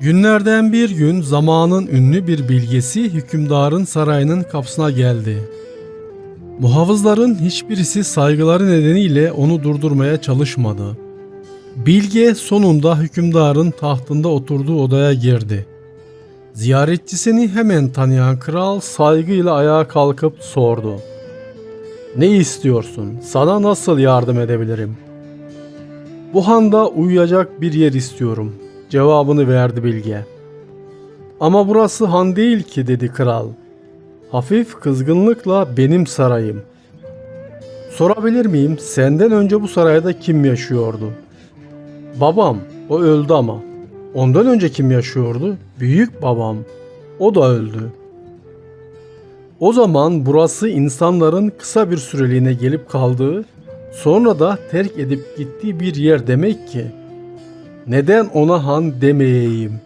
Günlerden bir gün zamanın ünlü bir bilgesi hükümdarın sarayının kapısına geldi. Muhafızların hiçbirisi saygıları nedeniyle onu durdurmaya çalışmadı. Bilge sonunda hükümdarın tahtında oturduğu odaya girdi. Ziyaretçisini hemen tanıyan kral saygıyla ayağa kalkıp sordu. Ne istiyorsun? Sana nasıl yardım edebilirim? Bu handa uyuyacak bir yer istiyorum. Cevabını verdi Bilge. Ama burası han değil ki dedi kral. Hafif kızgınlıkla benim sarayım. Sorabilir miyim senden önce bu sarayda kim yaşıyordu? Babam, o öldü ama. Ondan önce kim yaşıyordu? Büyük babam. O da öldü. O zaman burası insanların kısa bir süreliğine gelip kaldığı, sonra da terk edip gittiği bir yer demek ki. Neden ona han demeyeyim?